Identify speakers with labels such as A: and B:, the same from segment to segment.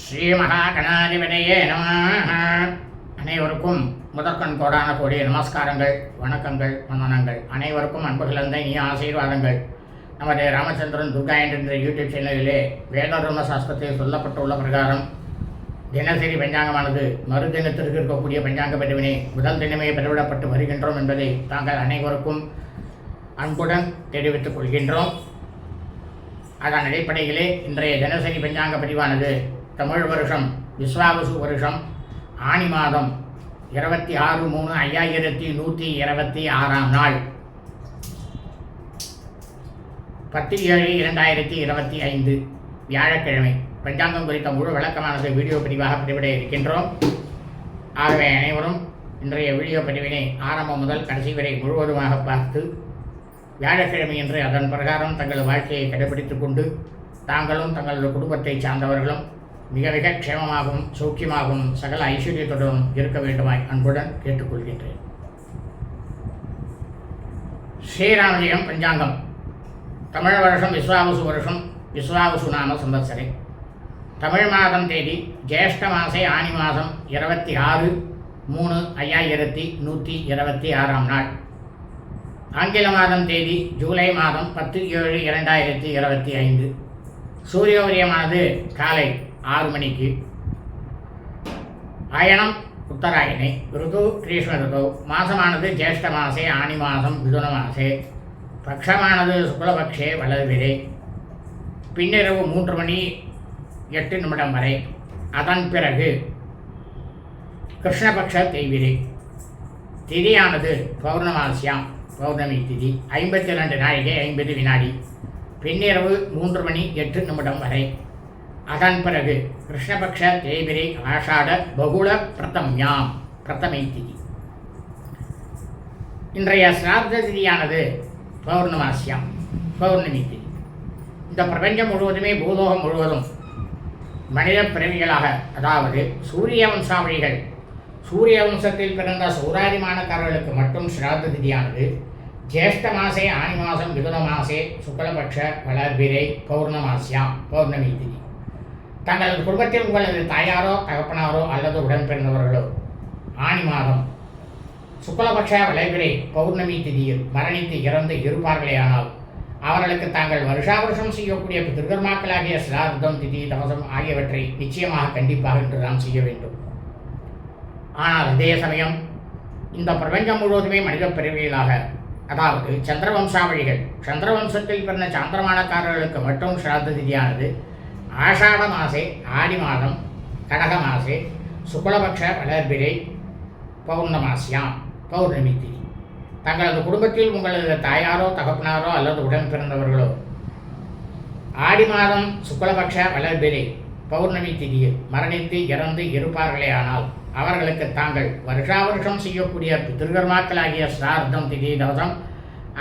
A: ஸ்ரீமகாகணாதிபதியே நம அனைவருக்கும் முதற்கண் கோடான கோடி நமஸ்காரங்கள் வணக்கங்கள் வந்தனங்கள் அனைவருக்கும் அன்பு கலந்த இனிய ஆசீர்வாதங்கள். நமது ராமச்சந்திரன் துர்கா என்ற யூடியூப் சேனலிலே வேதாரம சாஸ்திரத்தில் சொல்லப்பட்டுள்ள பிரகாரம் தினசரி பஞ்சாங்கமானது மறு தினத்திற்கு இருக்கக்கூடிய பஞ்சாங்க பதிவினை முதல் தினமே பெருவிடப்பட்டு வருகின்றோம் என்பதை தாங்கள் அனைவருக்கும் அன்புடன் தெரிவித்துக் கொள்கின்றோம். அதன் அடிப்படையிலே இன்றைய தினசரி பஞ்சாங்க பதிவானது தமிழ் வருஷம் விஸ்வாவசு வருஷம் ஆனி மாதம் இருபத்தி ஆறு மூணு ஐயாயிரத்தி நூற்றி இருபத்தி ஆறாம் நாள். பத்து ஏழு இரண்டாயிரத்தி இருபத்தி ஐந்து வியாழக்கிழமை. பஞ்சாங்கம் குறித்த முழு விளக்கமானது வீடியோ பதிவாக பதிவிட இருக்கின்றோம். ஆகவே அனைவரும் இன்றைய வீடியோ பதிவினை ஆரம்பம் முதல் கடைசி வரை முழுவதுமாக பார்த்து வியாழக்கிழமை என்று அதன் பிரகாரம் தங்கள் வாழ்க்கையை கடைபிடித்துக் கொண்டு தாங்களும் தங்களது குடும்பத்தை சார்ந்தவர்களும் மிக மிக க்ஷேமமாகவும் சௌக்கியமாகவும் சகல ஐஸ்வர்யத்துடனும் இருக்க வேண்டுமாய் அன்புடன் கேட்டுக்கொள்கின்றேன். ஸ்ரீராமஜயம் பஞ்சாங்கம். தமிழ் வருஷம் விஸ்வாவசு வருஷம் விஸ்வாவசு நாம சம்பத்சரே. தமிழ் மாதம் தேதி ஜேஷ்ட மாசே ஆனி மாதம் இருபத்தி ஆறு மூணு ஐயாயிரத்தி நூற்றி இருபத்தி ஆறாம் நாள். ஆங்கில மாதம் தேதி ஜூலை மாதம் பத்து ஏழு இரண்டாயிரத்தி இருபத்தி ஐந்து. சூரிய உதயமானது காலை ஆறு மணிக்கு அயனம் உத்தராயணை ருது கிரீஷ்ம ருது மாசமானது ஜேஷ்ட மாசே ஆனி மாதம் மிதுன மாசே பக்ஷமானது சுக்லபக்ஷே வளர்விரே பின்னிரவு மூன்று மணி எட்டு நிமிடம் வரை அதன் பிறகு கிருஷ்ணபக்ஷ தேய்விரை திதியானது பௌர்ணமாசியாம் பௌர்ணமி திதி ஐம்பத்தி ரெண்டு நாழிகை ஐம்பது வினாடி பின்னிரவு மூன்று மணி எட்டு நிமிடம் வரை அதன் பிறகு கிருஷ்ணபக்ஷ தேய்பிரை ஆஷாட பகுள பிரதம்யாம். பிரதமை திதி இன்றைய சிரார்த்த திதியானது பௌர்ணமாசியம் பௌர்ணமி திதி இந்த பிரபஞ்சம் முழுவதுமே பூலோகம் முழுவதும் மனித பிறவிகளாக அதாவது சூரிய வம்சாவளிகள் சூரிய வம்சத்தில் பிறந்த சௌராதிமானக்காரர்களுக்கு மட்டும் சிரார்த்த திதியானது. ஜேஷ்ட மாசே ஆனி மாதம் மிதுன மாசே சுக்லபக்ஷ வளர்பிரை பௌர்ணமாசியாம் பௌர்ணமி திதி தங்களது குடும்பத்தில் உங்களது தாயாரோ தகப்பனாரோ அல்லது உடன் பிறந்தவர்களோ ஆனி மாதம் சுக்லபக்ஷ வளர்பிரை பௌர்ணமி திதியில் மரணித்து இறந்து இருப்பார்களேயானால் அவர்களுக்கு தாங்கள் வருஷா வருஷம் செய்யக்கூடிய பிதர்கர்மாக்களாகிய சிரார்த்தம் திதி தவசம் ஆகியவற்றை நிச்சயமாக கண்டிப்பாக என்று நாம் செய்ய வேண்டும். ஆனால் அதே சமயம் இந்த பிரபஞ்சம் முழுவதுமே மனித பிறவிகளாக அதாவது சந்திரவம்சாவளிகள் சந்திரவம்சத்தில் பிறந்த சாந்திரமானக்காரர்களுக்கு மட்டும் சிராத்த திதியானது ஆஷாட மாசே ஆடி மாதம் கடக மாசே சுக்லபக்ஷ வளர்பிரை பௌர்ணமாசியாம் பௌர்ணமி திதி தங்களது குடும்பத்தில் உங்களது தாயாரோ தகப்பனாரோ அல்லது உடன் பிறந்தவர்களோ ஆடி மாதம் சுக்லபக்ஷ வளர்பிரை பௌர்ணமி திதியில் மரணித்து இறந்து இருப்பார்களே ஆனால் அவர்களுக்கு தாங்கள் வருஷா வருஷம் செய்யக்கூடிய பிதிர்கர்மாக்களாகிய சிரார்த்தம் திதி தவசம்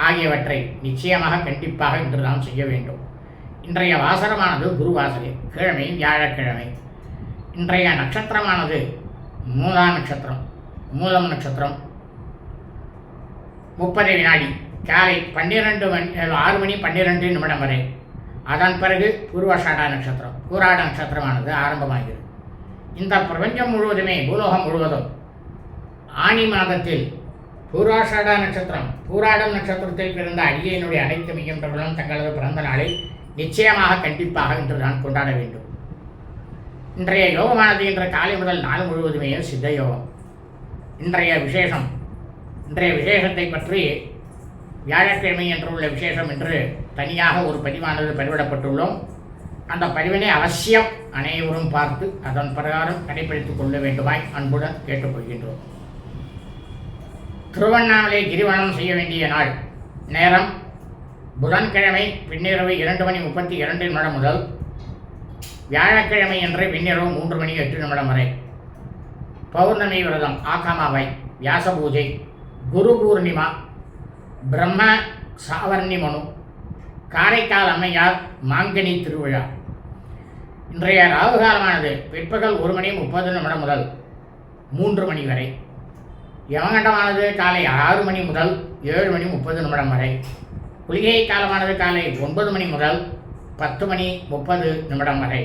A: ஆகியவற்றை நிச்சயமாக கண்டிப்பாக இன்று நாம் செய்ய வேண்டும். இன்றைய வாசனமானது குருவாசனை கிழமை வியாழக்கிழமை. இன்றைய நட்சத்திரமானது மூலா நட்சத்திரம். மூலம் நட்சத்திரம். முப்பது வினாடி. காலை பன்னிரெண்டு மணி ஆறு மணி பன்னிரெண்டு நிமிடம் வரை. அதன் பிறகு பூர்வஷாடா நட்சத்திரம். பூராட நட்சத்திரமானது ஆரம்பமாகிறது. இந்த பிரபஞ்சம் முழுவதுமே பூலோகம் முழுவதும் ஆனி மாதத்தில் பூர்வாஷாடா நட்சத்திரம் பூராடம் நட்சத்திரத்தில் பிறந்த அடியனுடைய அனைத்து மிகின்றவர்களும் தங்களது பிறந்த நாளை நிச்சயமாக கண்டிப்பாக இன்று நான் கொண்டாட வேண்டும். இன்றைய யோகமானது இன்று காலை முதல் நாள் முழுவதுமே சித்த யோகம். இன்றைய விசேஷம். இன்றைய விசேஷத்தை பற்றி வியாழக்கிழமை என்று உள்ள விசேஷம் என்று தனியாக ஒரு பதிவானது பதிவிடப்பட்டுள்ளோம். அந்த பதிவினை அவசியம் அனைவரும் பார்த்து அதன் பிரகாரம் கடைபிடித்துக் கொள்ள வேண்டுமாய் அன்புடன் கேட்டுக்கொள்கின்றோம். திருவண்ணாமலை கிரிவலம் செய்ய வேண்டிய நாள். நேரம் புதன்கிழமை பின்னிரவு இரண்டு மணி முப்பத்தி இரண்டு நிமிடம் முதல் வியாழக்கிழமை என்று பின்னிரவு மூன்று மணி எட்டு நிமிடம் வரை. பௌர்ணமி விரதம் ஆகாமாவை வியாச பூஜை குரு பூர்ணிமா பிரம்ம சாவர்ணி மனு காரைக்கால் அம்மையார் மாங்கனி திருவிழா. இன்றைய ராகுகாலமானது பிற்பகல் ஒரு மணி முப்பது நிமிடம் முதல் மூன்று மணி வரை. யமகண்டமானது காலை ஆறு மணி முதல் ஏழு மணி முப்பது நிமிடம் வரை. குளிகை காலமானது காலை ஒன்பது மணி முதல் பத்து மணி முப்பது நிமிடம் வரை.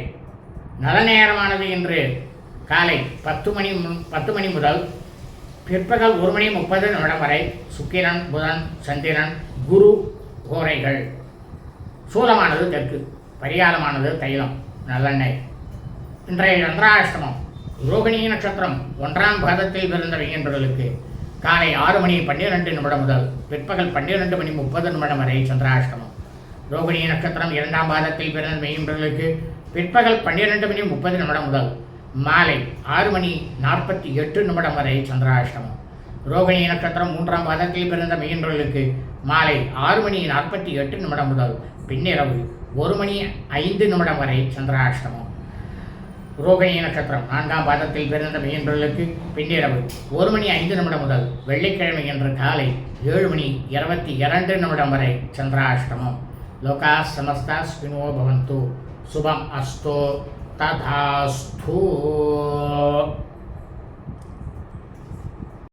A: நல்ல நேரமானது இன்று காலை பத்து மணி பத்து மணி முதல் பிற்பகல் ஒரு மணி முப்பது நிமிடம் வரை சுக்கிரன் புதன் சந்திரன் குரு கோரைகள். சூலமானது தெற்கு பரிகாலமானது தைலம் நல்லெண்ணெய். இன்றைய சந்திராஷ்டமம் ரோகிணி நட்சத்திரம் ஒன்றாம் பாதத்தில் பிறந்த என்பவர்களுக்கு காலை ஆறு மணி பன்னிரெண்டு நிமிடம் முதல் பிற்பகல் பன்னிரெண்டு மணி முப்பது நிமிடம் வரை சந்திராஷ்டமம். ரோகிணி நட்சத்திரம் இரண்டாம் பாதத்தில் பிறந்த மெய்யன்பர்களுக்கு பிற்பகல் பன்னிரெண்டு மணி முப்பது நிமிடம் முதல் மாலை ஆறு மணி நாற்பத்தி எட்டு நிமிடம் வரை சந்திராஷ்டமம். ரோகிணி நட்சத்திரம் மூன்றாம் பாதத்தில் பிறந்த மெய்யன்பர்களுக்கு மாலை ஆறு மணி நாற்பத்தி எட்டு நிமிடம் முதல் பின்னிரவு ஒரு மணி ஐந்து நிமிடம் வரை சந்திராஷ்டமம். ரோகிணி நட்சத்திரம் நான்காம் பாதத்தில் பிறந்த மெயின்பர்களுக்கு பின்னிரவு. ஒரு மணி ஐந்து நிமிடம் முதல் வெள்ளிக்கிழமை என்று காலை ஏழு மணி இருபத்தி இரண்டு நிமிடம் வரை சந்திராஷ்டமம். லோகா சமஸ்தா ஸ்பினோ பவந்து. சுபம் அஸ்தோ. ததாஸ்தூ.